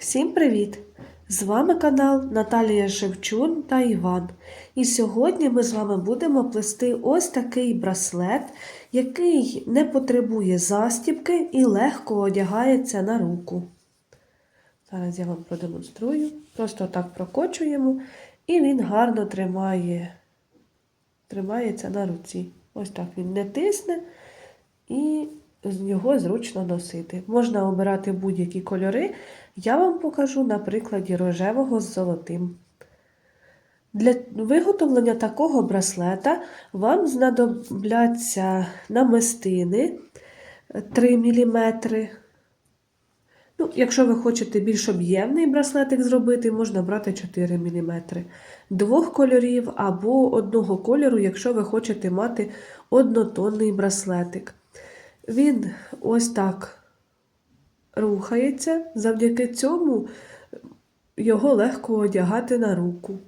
Всім привіт! З вами канал Наталія Шевчун та Іван. І сьогодні ми з вами будемо плести ось такий браслет, який не потребує застібки і легко одягається на руку. Зараз я вам продемонструю. Просто так прокочуємо, і він гарно тримає, тримається на руці. Ось так він не тисне і з нього зручно носити. Можна обирати будь-які кольори. Я вам покажу на прикладі рожевого з золотим. Для виготовлення такого браслета вам знадобляться намистини 3 мм. Ну, якщо ви хочете більш об'ємний браслетик зробити, можна брати 4 мм. Двох кольорів або одного кольору, якщо ви хочете мати однотонний браслетик. Він ось так рухається, завдяки цьому його легко одягати на руку.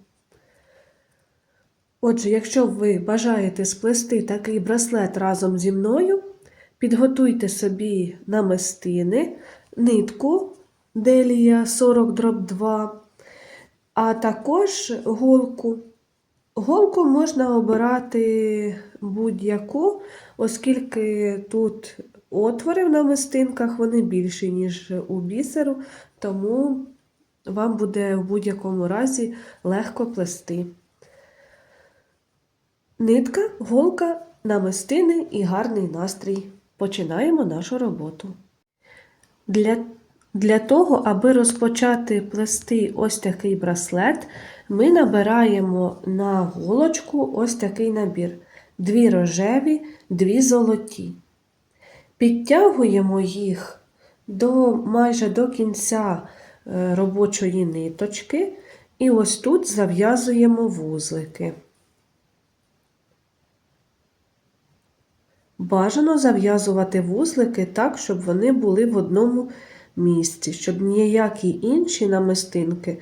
Отже, якщо ви бажаєте сплести такий браслет разом зі мною, підготуйте собі намистини, нитку Делія 40 дроб 2, а також голку. Голку можна обирати будь-яку, оскільки тут отвори в намистинках вони більші, ніж у бісеру, тому вам буде в будь-якому разі легко плести. Нитка, голка, намистини і гарний настрій. Починаємо нашу роботу. Для для того, аби розпочати плести ось такий браслет, ми набираємо на голочку ось такий набір: дві рожеві, дві золоті. Підтягуємо їх до, майже до кінця е, робочої ниточки, і ось тут зав'язуємо вузлики. Бажано зав'язувати вузлики так, щоб вони були в одному місці, щоб ніякі інші намистинки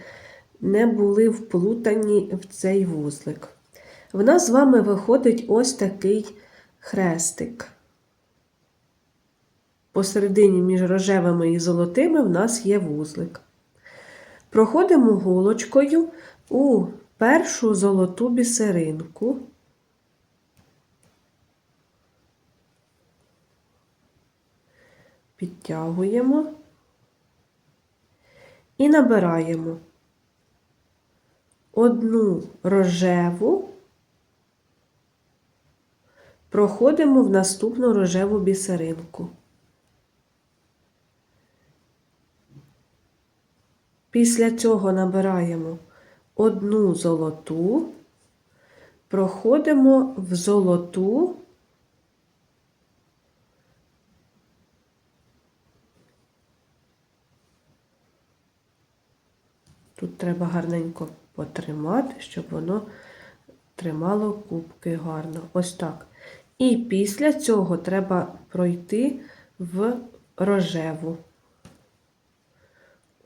не були вплутані в цей вузлик. В нас з вами виходить ось такий хрестик. Посередині між рожевими і золотими в нас є вузлик. Проходимо голочкою у першу золоту бісеринку. Підтягуємо і набираємо одну рожеву, проходимо в наступну рожеву бісеринку. Після цього набираємо одну золоту, проходимо в золоту, Тут треба гарненько потримати, щоб воно тримало кубки гарно. Ось так. І після цього треба пройти в рожеву.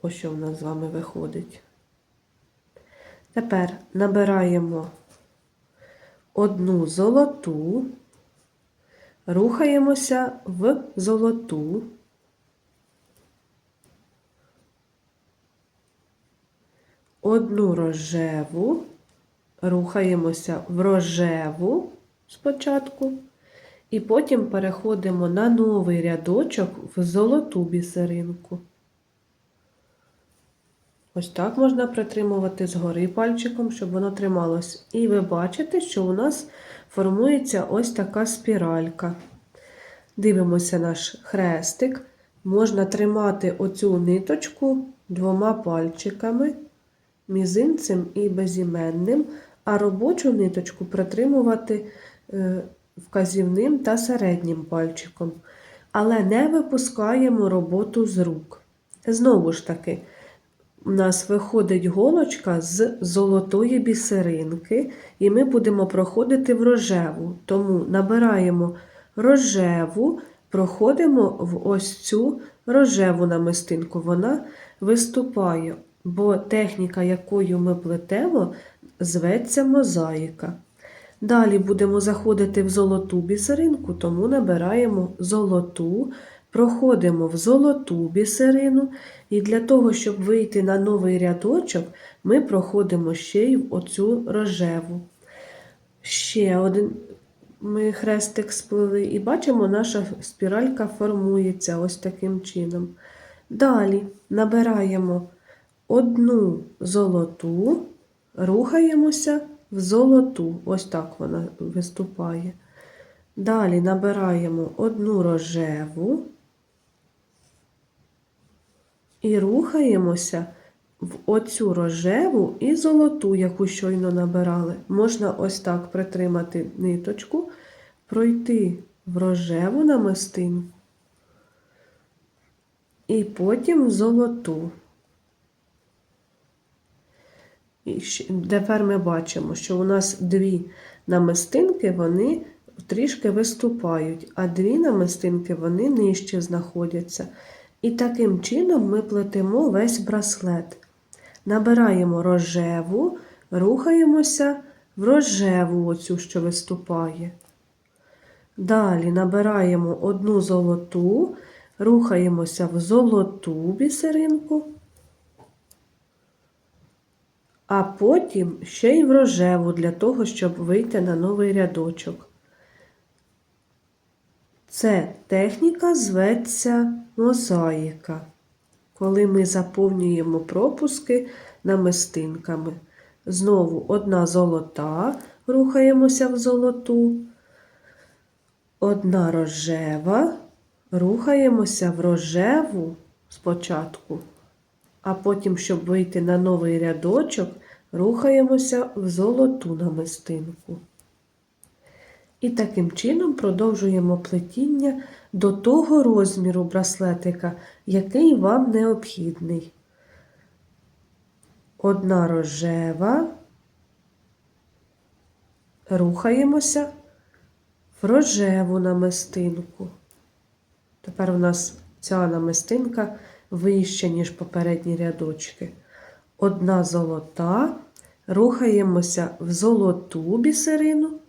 Ось що в нас з вами виходить. Тепер набираємо одну золоту, рухаємося в золоту. Одну рожеву, рухаємося в рожеву спочатку, і потім переходимо на новий рядочок в золоту бісеринку. Ось так можна притримувати згори пальчиком, щоб воно трималось. І ви бачите, що у нас формується ось така спіралька. Дивимося наш хрестик. Можна тримати оцю ниточку двома пальчиками, мізинцем і безіменним, а робочу ниточку притримувати е, вказівним та середнім пальчиком. Але не випускаємо роботу з рук. Знову ж таки, у нас виходить голочка з золотої бісеринки, і ми будемо проходити в рожеву. Тому набираємо рожеву, проходимо в ось цю рожеву намистинку. Вона виступає, бо техніка, якою ми плетемо, зветься мозаїка. Далі будемо заходити в золоту бісеринку, тому набираємо золоту, проходимо в золоту бісерину, і для того, щоб вийти на новий рядочок, ми проходимо ще й в оцю рожеву. Ще один ми хрестик сплели, і бачимо, наша спіралька формується ось таким чином. Далі набираємо одну золоту, рухаємося в золоту. Ось так вона виступає. Далі набираємо одну рожеву і рухаємося в оцю рожеву і золоту, яку щойно набирали. Можна ось так притримати ниточку, пройти в рожеву намистинку і потім в золоту. Тепер ми бачимо, що у нас дві намистинки, вони трішки виступають, а дві намистинки вони нижче знаходяться. І таким чином ми плетемо весь браслет. Набираємо рожеву, рухаємося в рожеву оцю, що виступає. Далі набираємо одну золоту, рухаємося в золоту бісеринку, а потім ще й в рожеву для того, щоб вийти на новий рядочок. Це техніка зветься мозаїка, коли ми заповнюємо пропуски намистинками. Знову одна золота, рухаємося в золоту, одна рожева, рухаємося в рожеву спочатку, а потім, щоб вийти на новий рядочок, рухаємося в золоту намистинку. І таким чином продовжуємо плетіння до того розміру браслетика, який вам необхідний. Одна рожева, рухаємося в рожеву намистинку. Тепер у нас ця намистинка вища, ніж попередні рядочки. Одна золота, рухаємося в золоту бісерину.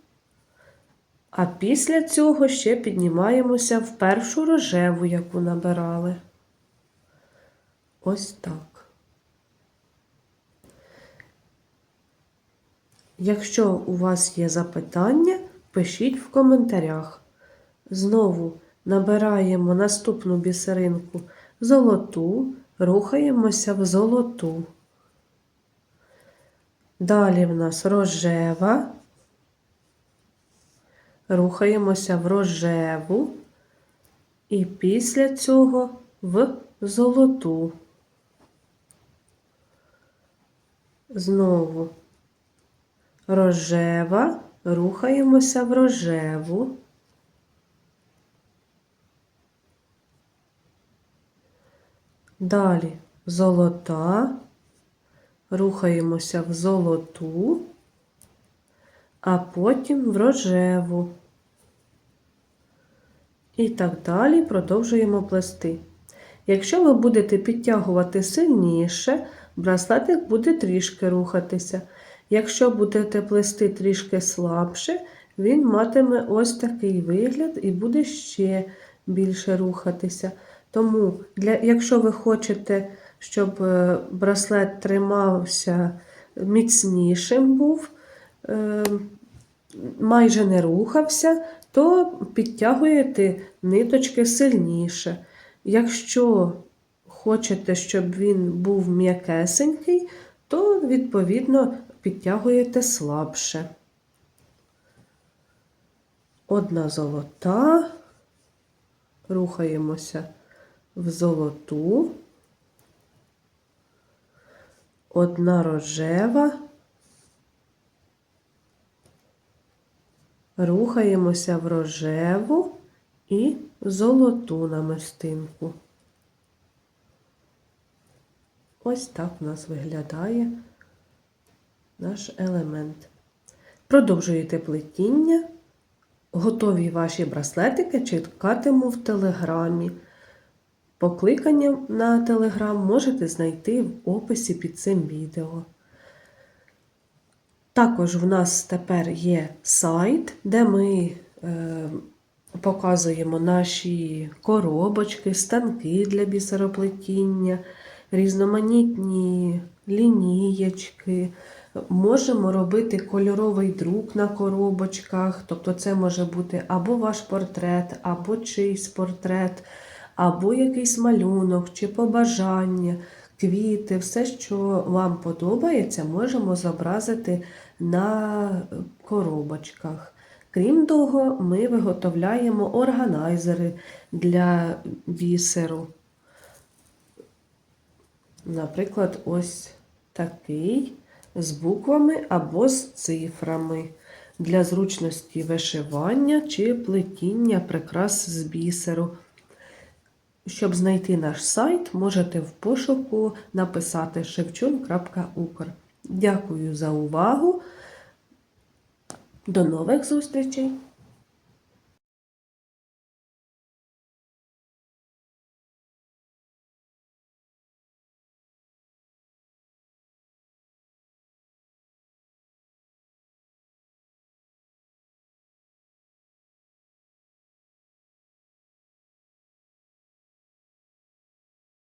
А після цього ще піднімаємося в першу рожеву, яку набирали. Ось так. Якщо у вас є запитання, пишіть в коментарях. Знову набираємо наступну бісеринку золоту, рухаємося в золоту. Далі в нас рожева. Рухаємося в рожеву і після цього в золоту. Знову рожева, рухаємося в рожеву. Далі золота, рухаємося в золоту а потім в рожеву. І так далі продовжуємо плести. Якщо ви будете підтягувати сильніше, браслетик буде трішки рухатися. Якщо будете плести трішки слабше, він матиме ось такий вигляд і буде ще більше рухатися. Тому, для, якщо ви хочете, щоб е, браслет тримався міцнішим був, е, майже не рухався, то підтягуєте ниточки сильніше. Якщо хочете, щоб він був м'якесенький, то, відповідно, підтягуєте слабше. Одна золота, рухаємося в золоту, одна рожева. Рухаємося в рожеву і золоту намистинку. Ось так у нас виглядає наш елемент. Продовжуєте плетіння. Готові ваші браслетики чекатиму в телеграмі. Покликання на телеграм можете знайти в описі під цим відео. Також в нас тепер є сайт, де ми е, показуємо наші коробочки, станки для бісероплетіння, різноманітні лінієчки. Можемо робити кольоровий друк на коробочках, тобто це може бути або ваш портрет, або чийсь портрет, або якийсь малюнок чи побажання, квіти, все, що вам подобається, можемо зобразити на коробочках. Крім того, ми виготовляємо органайзери для бісеру. Наприклад, ось такий з буквами або з цифрами для зручності вишивання чи плетіння прикрас з бісеру. Щоб знайти наш сайт, можете в пошуку написати шевчун.укр. Дякую за увагу. До нових зустрічей!